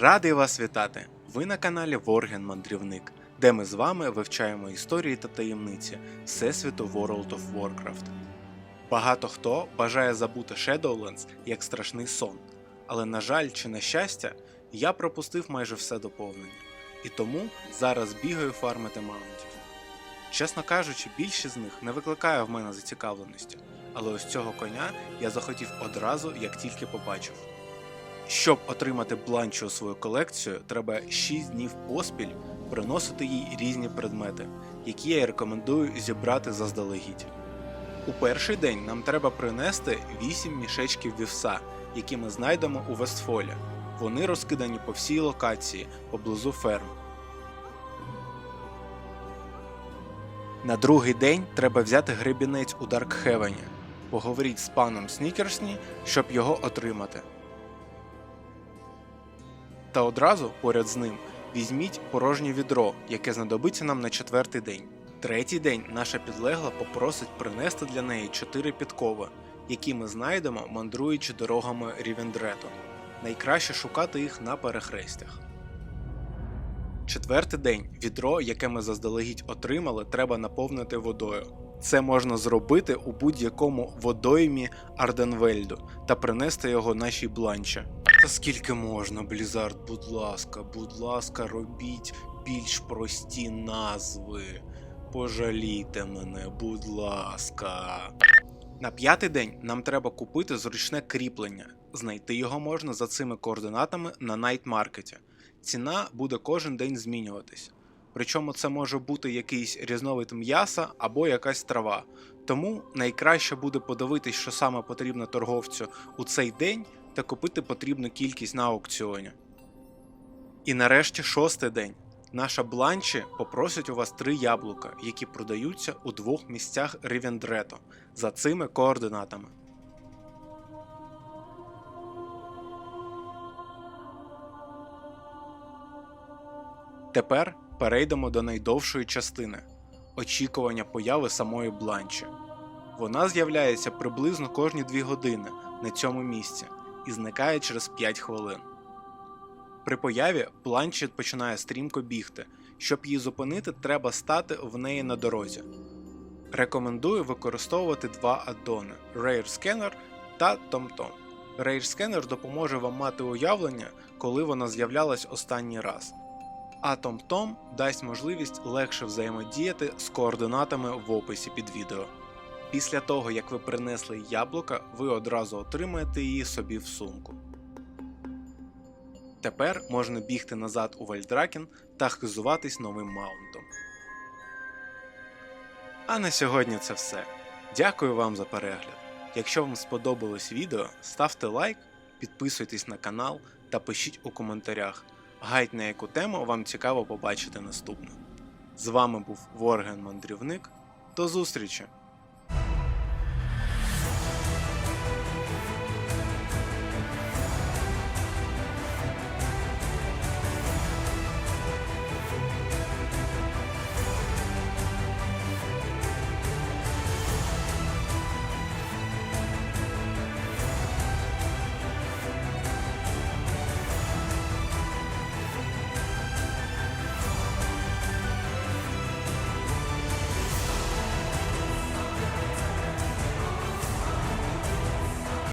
Радий вас вітати! Ви на каналі Ворген Мандрівник, де ми з вами вивчаємо історії та таємниці Всесвіту World of Warcraft. Багато хто бажає забути Shadowlands як страшний сон, але на жаль чи на щастя, я пропустив майже все доповнення, і тому зараз бігаю фармити маунтів. Чесно кажучи, більшість з них не викликає в мене зацікавленості, але ось цього коня я захотів одразу, як тільки побачив. Щоб отримати бланчу у свою колекцію, треба 6 днів поспіль приносити їй різні предмети, які я рекомендую зібрати заздалегідь. У перший день нам треба принести 8 мішечків вівса, які ми знайдемо у Вестфолі. Вони розкидані по всій локації поблизу ферм. На другий день треба взяти гребінець у Даркхевені. Поговоріть з паном Снікерсні, щоб його отримати. Та одразу поряд з ним візьміть порожнє відро, яке знадобиться нам на четвертий день. Третій день наша підлегла попросить принести для неї чотири підкови, які ми знайдемо, мандруючи дорогами Рівендрету. Найкраще шукати їх на перехрестях. Четвертий день відро, яке ми заздалегідь отримали, треба наповнити водою. Це можна зробити у будь-якому водоймі Арденвельду та принести його нашій бланче. Та скільки можна, Блізард, будь ласка, будь ласка, робіть більш прості назви. Пожалійте мене, будь ласка. На п'ятий день нам треба купити зручне кріплення. Знайти його можна за цими координатами на найтмаркеті. Ціна буде кожен день змінюватись. Причому це може бути якийсь різновид м'яса або якась трава. Тому найкраще буде подивитись, що саме потрібно торговцю у цей день та купити потрібну кількість на аукціоні. І нарешті шостий день. Наша бланчі попросить у вас три яблука, які продаються у двох місцях Рівендрето за цими координатами. Тепер перейдемо до найдовшої частини очікування появи самої бланчі. Вона з'являється приблизно кожні 2 години на цьому місці і зникає через 5 хвилин. При появі бланчі починає стрімко бігти. Щоб її зупинити, треба стати в неї на дорозі. Рекомендую використовувати два аддони Rare Scanner та TomTom. Rare Scanner допоможе вам мати уявлення, коли вона з'являлась останній раз. А TomTom дасть можливість легше взаємодіяти з координатами в описі під відео. Після того, як ви принесли яблука, ви одразу отримаєте її собі в сумку. Тепер можна бігти назад у Вальдракен та хизуватись новим маунтом. А на сьогодні це все. Дякую вам за перегляд. Якщо вам сподобалось відео, ставте лайк, підписуйтесь на канал та пишіть у коментарях, гайд на яку тему вам цікаво побачити наступно. З вами був Ворген Мандрівник. До зустрічі!